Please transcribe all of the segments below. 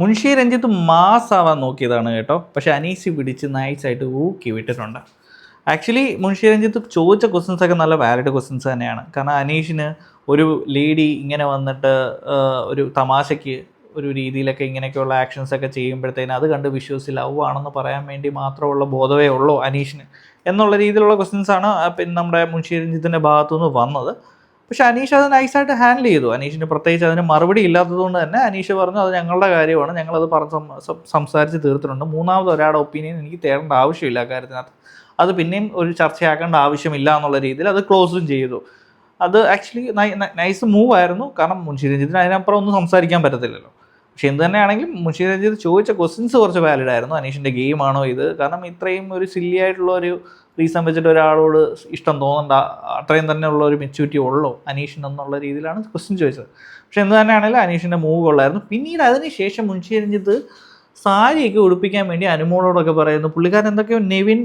Munshi Ranjith mass ആവാൻ നോക്കിയതാണ് കേട്ടോ. പക്ഷെ അനീസ് പിടിച്ച് നൈസായിട്ട് ഊക്കി വിട്ടിട്ടുണ്ട്. ആക്ച്വലി മുൻഷി രഞ്ജിത്ത് ചോദിച്ച ക്വസ്റ്റ്യൻസ് ഒക്കെ നല്ല വാലിഡ് ക്വസ്റ്റ്യൻസ് തന്നെയാണ്. കാരണം അനീഷിന് ഒരു ലേഡി ഇങ്ങനെ വന്നിട്ട് ഒരു തമാശയ്ക്ക് ഒരു രീതിയിലൊക്കെ ഇങ്ങനെയൊക്കെയുള്ള ആക്ഷൻസ് ഒക്കെ ചെയ്യുമ്പോഴത്തേന് അത് കണ്ട് വിശ്വസിച്ച് ലവ് ആണെന്ന് പറയാൻ വേണ്ടി മാത്രമുള്ള ബോധവേ ഉള്ളൂ അനീഷിന്. എന്നുള്ള രീതിയിലുള്ള ക്വസ്റ്റ്യൻസ് ആണ് പിന്നെ നമ്മുടെ മുൻഷി രഞ്ജിത്തിന്റെ ഭാഗത്തുനിന്ന് വന്നത്. പക്ഷെ അനീഷ് അത് നൈസായിട്ട് ഹാൻഡിൽ ചെയ്തു. അനീഷിന് പ്രത്യേകിച്ച് അതിന് മറുപടി ഇല്ലാത്തതുകൊണ്ട് തന്നെ അനീഷ് പറഞ്ഞു അത് ഞങ്ങളുടെ കാര്യമാണ്. ഞങ്ങളത് പറഞ്ഞ് സംസാരിച്ച് തീർത്തിട്ടുണ്ട്. മൂന്നാമത് ഒരാളുടെ ഒപ്പീനിയൻ എനിക്ക് തേടേണ്ട ആവശ്യമില്ല കാര്യത്തിനകത്ത്. അത് പിന്നെയും ഒരു ചർച്ചയാക്കേണ്ട ആവശ്യമില്ല എന്നുള്ള രീതിയിൽ അത് ക്ലോസും ചെയ്തു. അത് ആക്ച്വലി നൈസ് മൂവ് ആയിരുന്നു. കാരണം മുൻഷി രഞ്ജിത്തിന് അതിനപ്പുറം ഒന്നും സംസാരിക്കാൻ പറ്റത്തില്ലല്ലോ. പക്ഷെ എന്ത് തന്നെയാണെങ്കിലും മുൻഷി രഞ്ജിത്ത് ചോദിച്ച ക്വസ്റ്റ്യൻസ് കുറച്ച് വാലിഡ് ആയിരുന്നു. അനീഷിന്റെ ഗെയിമാണോ ഇത്? കാരണം ഇത്രയും ഒരു സില്ലി ആയിട്ടുള്ള ഒരു റീസൺ വെച്ചിട്ട് ഒരാളോട് ഇഷ്ടം തോന്നണ്ട അത്രയും തന്നെ ഉള്ള ഒരു മെച്യൂരിറ്റി ഉള്ളോ അനീഷിന് എന്നുള്ള രീതിയിലാണ് ക്വസ്റ്റ്യൻ ചോദിച്ചത്. പക്ഷെ എന്ത് തന്നെയാണെങ്കിലും അനീഷിന്റെ മൂവ് ഉള്ളായിരുന്നു പിന്നീട് അതിനുശേഷം മുൻഷി രഞ്ജിത്ത് സാരിയൊക്കെ ഉടുപ്പിക്കാൻ വേണ്ടി അനുമോളോടൊക്കെ പറയുന്നു. പുള്ളിക്കാരൻ എന്തൊക്കെയോ നെവിൻ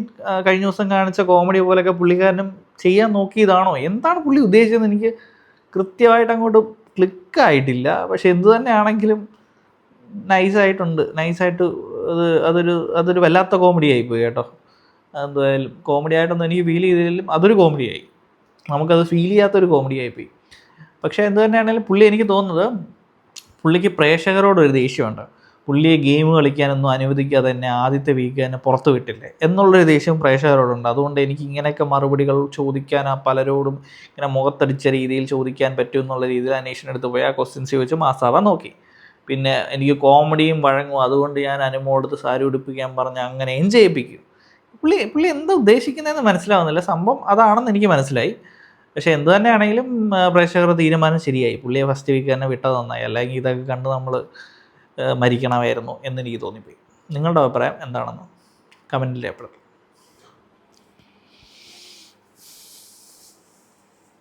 കഴിഞ്ഞ ദിവസം കാണിച്ച കോമഡി പോലെയൊക്കെ പുള്ളിക്കാരനും ചെയ്യാൻ നോക്കിയതാണോ? എന്താണ് പുള്ളി ഉദ്ദേശിച്ചത് എനിക്ക് കൃത്യമായിട്ട് അങ്ങോട്ട് ക്ലിക്കായിട്ടില്ല പക്ഷെ എന്തു തന്നെയാണെങ്കിലും നൈസായിട്ടുണ്ട്. നൈസായിട്ട് അത് അതൊരു അതൊരു വല്ലാത്ത കോമഡി ആയിപ്പോയി കേട്ടോ. എന്തായാലും കോമഡി ആയിട്ടൊന്നും എനിക്ക് ഫീൽ ചെയ്തില്ലെങ്കിലും അതൊരു കോമഡി ആയി നമുക്കത് ഫീൽ ചെയ്യാത്തൊരു കോമഡി ആയിപ്പോയി പക്ഷേ എന്ത് തന്നെയാണെങ്കിലും പുള്ളി എനിക്ക് തോന്നുന്നത് പുള്ളിക്ക് പ്രേക്ഷകരോട് ഒരു ദേഷ്യമുണ്ട്. പുള്ളിയെ ഗെയിം കളിക്കാനൊന്നും അനുവദിക്കാതെ തന്നെ ആദ്യത്തെ വീക്ക് തന്നെ പുറത്ത് വിട്ടില്ലേ? എന്നുള്ളൊരു ദേഷ്യം പ്രേക്ഷകരോടുണ്ട്. അതുകൊണ്ട് എനിക്ക് ഇങ്ങനെയൊക്കെ മറുപടികൾ ചോദിക്കാൻ ആ പലരോടും ഇങ്ങനെ മുഖത്തടിച്ച രീതിയിൽ ചോദിക്കാൻ പറ്റും എന്നുള്ള രീതിയിൽ അന്വേഷണം എടുത്ത് പോയി ആ ക്വസ്റ്റ്യൻസ് ചോദിച്ച് മാസാവാൻ നോക്കി. പിന്നെ എനിക്ക് കോമഡിയും വഴങ്ങും. അതുകൊണ്ട് ഞാൻ അനുമോടുത്ത് സാരി ഉടുപ്പിക്കാൻ പറഞ്ഞ് അങ്ങനെ ചെയ്യിപ്പിക്കും പുള്ളി പുള്ളി എന്താ ഉദ്ദേശിക്കുന്നതെന്ന് മനസ്സിലാവുന്നില്ല. സംഭവം അതാണെന്ന് എനിക്ക് മനസ്സിലായി. പക്ഷേ എന്ത് തന്നെയാണെങ്കിലും ആ, പ്രേക്ഷകരുടെ തീരുമാനം ശരിയായി. പുള്ളിയെ ഫസ്റ്റ് വീക്ക് തന്നെ വിട്ടത് നന്നായി. അല്ലെങ്കിൽ ഇതൊക്കെ കണ്ട് നമ്മൾ മരിക്കണമായിരുന്നു എന്ന് എനിക്ക് തോന്നിപ്പോയി. നിങ്ങളുടെ അഭിപ്രായം എന്താണെന്ന് കമന്റിൽ രേഖപ്പെടുത്തും